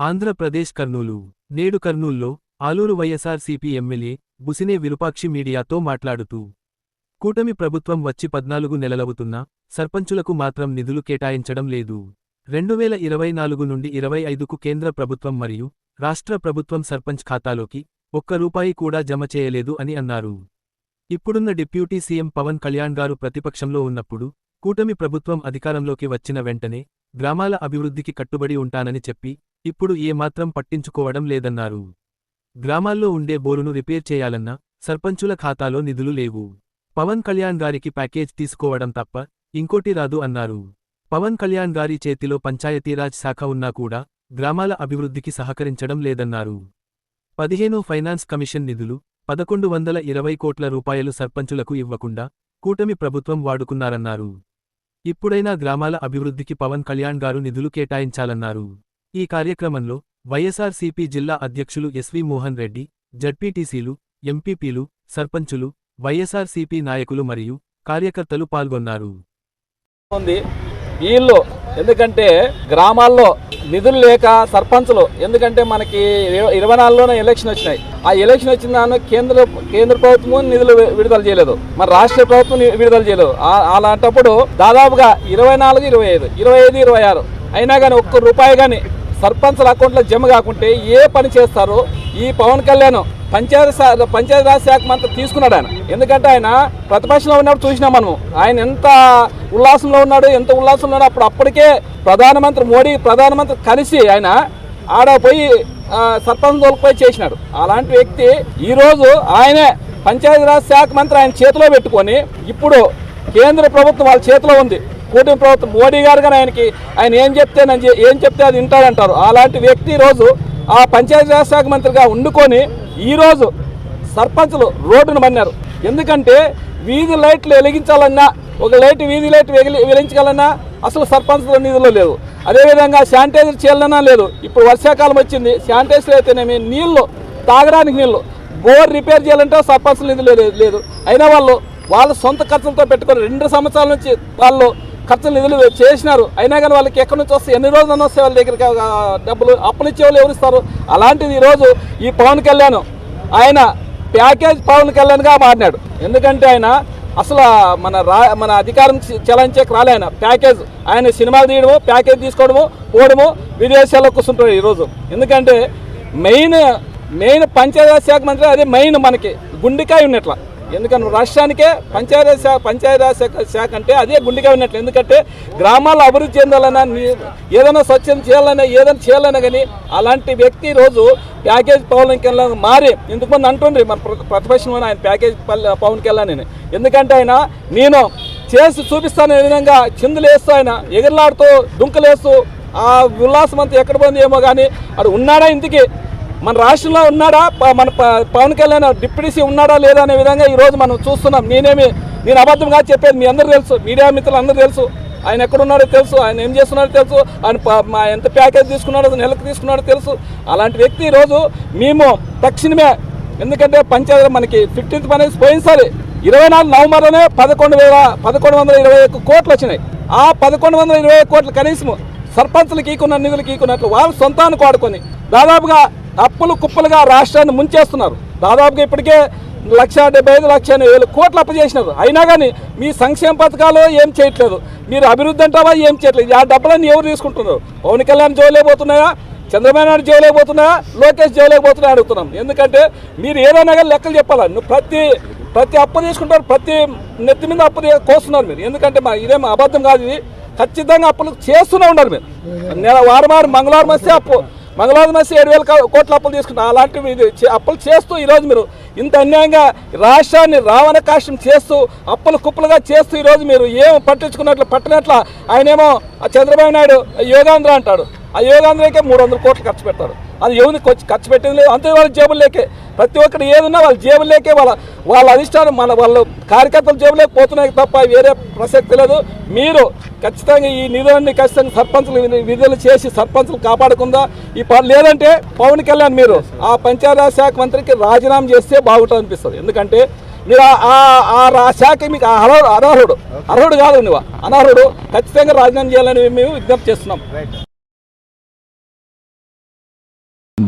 ఆంధ్రప్రదేశ్ కర్నూలు నేడు కర్నూల్లో ఆలూరు వైఎస్ఆర్సీపీ ఎమ్మెల్యే బుసినే విరూపాక్షి మీడియాతో మాట్లాడుతూ కూటమి ప్రభుత్వం వచ్చి పద్నాలుగు నెలలవుతున్నా సర్పంచులకు మాత్రం నిధులు కేటాయించడం లేదు. రెండువేల ఇరవై నాలుగు నుండి ఇరవై ఐదుకు కేంద్ర ప్రభుత్వం మరియు రాష్ట్ర ప్రభుత్వం సర్పంచ్ ఖాతాలోకి ఒక్క రూపాయి కూడా జమ చేయలేదు అని అన్నారు. ఇప్పుడున్న డిప్యూటీ సీఎం పవన్ కళ్యాణ్ గారు ప్రతిపక్షంలో ఉన్నప్పుడు కూటమి ప్రభుత్వం అధికారంలోకి వచ్చిన వెంటనే గ్రామాల అభివృద్ధికి కట్టుబడి ఉంటానని చెప్పి ఇప్పుడు ఏమాత్రం పట్టించుకోవడం లేదన్నారు. గ్రామాల్లో ఉండే బోరును రిపేర్ చేయాలన్నా సర్పంచుల ఖాతాలో నిధులు లేవు. పవన్ కళ్యాణ్ గారికి ప్యాకేజ్ తీసుకోవడం తప్ప ఇంకోటి రాదు అన్నారు. పవన్ కళ్యాణ్ గారి చేతిలో పంచాయతీరాజ్ శాఖ ఉన్నా కూడా గ్రామాల అభివృద్ధికి సహకరించడం లేదన్నారు. పదిహేను ఫైనాన్స్ కమిషన్ నిధులు పదకొండు వందల ఇరవై కోట్ల రూపాయలు సర్పంచులకు ఇవ్వకుండా కూటమి ప్రభుత్వం వాడుకున్నారన్నారు. ఇప్పుడైనా గ్రామాల అభివృద్ధికి పవన్ కళ్యాణ్ గారు నిధులు కేటాయించాలన్నారు. ఈ కార్యక్రమంలో వైఎస్ఆర్సీపీ జిల్లా అధ్యక్షులు ఎస్వి మోహన్ రెడ్డి జడ్పీటీసీలు ఎంపీపీలు సర్పంచులు వైఎస్ఆర్సీపీ నాయకులు మరియు కార్యకర్తలు పాల్గొన్నారు. వీళ్ళు ఎందుకంటే గ్రామాల్లో నిధులు లేక సర్పంచులు ఎందుకంటే మనకి ఇరవై నాలుగులోనే ఎలక్షన్ వచ్చినాయి. ఆ ఎలక్షన్ వచ్చిన దాన్ని కేంద్ర కేంద్ర ప్రభుత్వం నిధులు విడుదల చేయలేదు. మన రాష్ట్ర ప్రభుత్వం విడుదల చేయలేదు. అలాంటప్పుడు దాదాపుగా ఇరవై నాలుగు ఇరవై ఐదు ఇరవై ఐదు ఇరవై ఆరు అయినా కానీ ఒక్క రూపాయి కానీ సర్పంచుల అకౌంట్లో జమ కాకుంటే ఏ పని చేస్తారో ఈ పవన్ కళ్యాణ్ పంచాయతీ శా- పంచాయతీరాజ్ శాఖ మంత్రి తీసుకున్నాడు ఆయన. ఎందుకంటే ఆయన ప్రతిపక్షంలో ఉన్నప్పుడు చూసినాం మనం ఆయన ఎంత ఉల్లాసంలో ఉన్నాడు ఎంత ఉల్లాసంలో ఉన్నాడు అప్పుడు అప్పటికే ప్రధానమంత్రి మోడీ ప్రధానమంత్రి కలిసి ఆయన ఆడ పోయి సర్పంచ్ తోలుకుపోయి చేసినాడు. అలాంటి వ్యక్తి ఈరోజు ఆయనే పంచాయతీరాజ్ శాఖ మంత్రి ఆయన చేతిలో పెట్టుకొని ఇప్పుడు కేంద్ర ప్రభుత్వం వాళ్ళ చేతిలో ఉంది. కూటమి ప్రభుత్వం మోడీ గారు కానీ ఆయనకి ఆయన ఏం చెప్తే నేను ఏం చెప్తే అది వింటాడంటారు. అలాంటి వ్యక్తి రోజు ఆ పంచాయతీరాజ్ శాఖ మంత్రిగా ఉండుకొని ఈరోజు సర్పంచులు రోడ్డును మన్నారు. ఎందుకంటే వీధి లైట్లు వెలిగించాలన్నా ఒక లైట్ వీధి లైట్ వెలిగి వెలిగించాలన్నా అసలు సర్పంచుల నిధులు లేదు అదేవిధంగా శానిటైజర్ చేయాలన్నా లేదు. ఇప్పుడు వర్షాకాలం వచ్చింది. శానిటైజర్ అయితేనేమి? నీళ్ళు తాగడానికి నీళ్ళు. బోర్ రిపేర్ చేయాలంటే సర్పంచుల నిధులు లేదు లేదు. అయినా వాళ్ళు వాళ్ళ సొంత ఖర్చులతో పెట్టుకొని రెండు సంవత్సరాల నుంచి వాళ్ళు ఖర్చులు నిధులు చేసినారు. అయినా కానీ వాళ్ళకి ఎక్కడి నుంచి వస్తే ఎన్ని రోజులు వస్తే వాళ్ళ దగ్గరికి డబ్బులు అప్పులు ఇచ్చే వాళ్ళు ఎవరు ఇస్తారు? అలాంటిది ఈరోజు ఈ పవన్ కళ్యాణ్ ఆయన ప్యాకేజ్ పవన్ కళ్యాణ్గా మారినాడు. ఎందుకంటే ఆయన అసలు మన రా మన అధికారం చ- చలాయించే రాలే ఆయన. ప్యాకేజ్ ఆయన సినిమా తీయడము ప్యాకేజ్ తీసుకోవడము పోవడము విదేశాల్లో కూర్చుంటాడు ఈరోజు. ఎందుకంటే మెయిన్ మెయిన్ పంచాయతీ శాఖ మంత్రి అదే మెయిన్ మనకి గుండెకాయ ఉన్నట్ల. ఎందుకంటే రాష్ట్రానికే పంచాయతీ శాఖ పంచాయతీ శాఖ శాఖ అంటే అదే గుండెగా ఉన్నట్లు. ఎందుకంటే గ్రామాలు అభివృద్ధి చెందాలన్నా ఏదైనా స్వచ్ఛం చేయాలన్నా ఏదైనా చేయాలన్నా కానీ అలాంటి వ్యక్తి ఈరోజు ప్యాకేజ్ పవన్ కళ్యాణ్ మారి. ఇంతకుముందు అంటుండ్రి మన ప్రతిపక్షంలో ఆయన ప్యాకేజ్ పల్- పవన్ కళ్యాణ్ అని. ఎందుకంటే ఆయన నేను చేసి చూపిస్తాను విధంగా చిందులు వేస్తూ ఆయన ఎగిరిలాడుతూ దుంకలేస్తూ ఆ ఉల్లాసం అంతా ఎక్కడ పోయింది ఏమో కానీ అడు ఉన్నాడా ఇంటికి మన రాష్ట్రంలో ఉన్నాడా? మన ప- పవన్ కళ్యాణ్ డిప్యూటీ ఉన్నాడా లేదా అనే విధంగా ఈరోజు మనం చూస్తున్నాం. నేనేమి నేను అబద్ధం కాదు చెప్పేది మీ అందరూ తెలుసు. మీడియా మిత్రులు అందరూ తెలుసు. ఆయన ఎక్కడున్నాడో తెలుసు. ఆయన ఏం చేస్తున్నాడో తెలుసు. ఆయన మా ఎంత ప్యాకేజ్ తీసుకున్నాడో నెలకు తీసుకున్నాడో తెలుసు. అలాంటి వ్యక్తి ఈరోజు మేము తక్షణమే ఎందుకంటే పంచాయతీ మనకి ఫిఫ్టీన్త్ అనేది పోయినసారి ఇరవై నాలుగు నవంబర్లోనే పదకొండు వేల పదకొండు వందల ఇరవై ఒక్క కోట్లు వచ్చినాయి. ఆ పదకొండు వందల ఇరవై కోట్లు కనీసం సర్పంచులకు ఈకున్న నిధులకు ఈకున్నట్లు వాళ్ళ సొంతానికి వాడుకొని దాదాపుగా అప్పులు కుప్పలుగా రాష్ట్రాన్ని ముంచేస్తున్నారు. దాదాపుగా ఇప్పటికే లక్ష డెబ్బై ఐదు లక్ష ఎనభై వేలు కోట్లు అప్పు చేసినారు. అయినా కానీ మీ సంక్షేమ పథకాలు ఏం చేయట్లేదు. మీరు అభివృద్ధి అంటావా ఏం చేయట్లేదు? ఆ డబ్బులన్నీ ఎవరు తీసుకుంటున్నారు? పవన్ కళ్యాణ్ జోలేకపోతున్నాయా చంద్రబాబు నాయుడు జోలేకపోతున్నాయా లోకేష్ జోలేకపోతున్నాయా అడుగుతున్నాం. ఎందుకంటే మీరు ఏదైనా కానీ లెక్కలు చెప్పాలా? నువ్వు ప్రతి ప్రతి అప్పు తీసుకుంటారు ప్రతి నెత్తి మీద అప్పు కోస్తున్నారు మీరు. ఎందుకంటే మా ఇదేం అబద్ధం కాదు ఇది. ఖచ్చితంగా అప్పులు చేస్తూనే ఉన్నారు మీరు. నెల వారం వారం మంగళవారం వస్తే అప్పు మంగళవారం వస్తే ఏడు వేల కోట్ల అప్పులు తీసుకున్న అలాంటివి ఇది చే- అప్పులు చేస్తూ ఈరోజు మీరు ఇంత అన్యాయంగా రాష్ట్రాన్ని రావణ కాష్టం చేస్తూ అప్పులు కుప్పలుగా చేస్తూ ఈరోజు మీరు ఏం పట్టించుకున్నట్లు పట్టినట్ల ఆయనేమో ఆ చంద్రబాబు నాయుడు యోగాంధ్ర అంటాడు. ఆ యోగాంధ్రకే మూడు వందల కోట్లు ఖర్చు పెడతారు అది ఎవరిని ఖర్చు ఖర్చు పెట్టేది లేదు. అంతే వాళ్ళ జేబుల్లోకే ప్రతి ఒక్కటి ఏదున్నా వాళ్ళ జేబుల్లోకే వాళ్ళ వాళ్ళ అధిష్టానం మన వాళ్ళ కార్యకర్తల జేబులోకి పోతున్నాయి తప్ప వేరే ప్రసక్తి లేదు. మీరు ఖచ్చితంగా ఈ నిధులన్నీ ఖచ్చితంగా సర్పంచులు విధు- విధులు చేసి సర్పంచులు కాపాడకుండా ఈ లేదంటే పవన్ కళ్యాణ్ మీరు ఆ పంచాయతీరాజ్ శాఖ మంత్రికి రాజీనామా చేస్తే బాగుంటుంది అనిపిస్తుంది. ఎందుకంటే మీరు ఆ- శాఖ మీకు అర్హుడు. అర్హుడు అర్హుడు కాదు నువ్వు. అనర్హుడు. ఖచ్చితంగా రాజీనామా చేయాలని మేము విజ్ఞప్తి చేస్తున్నాం.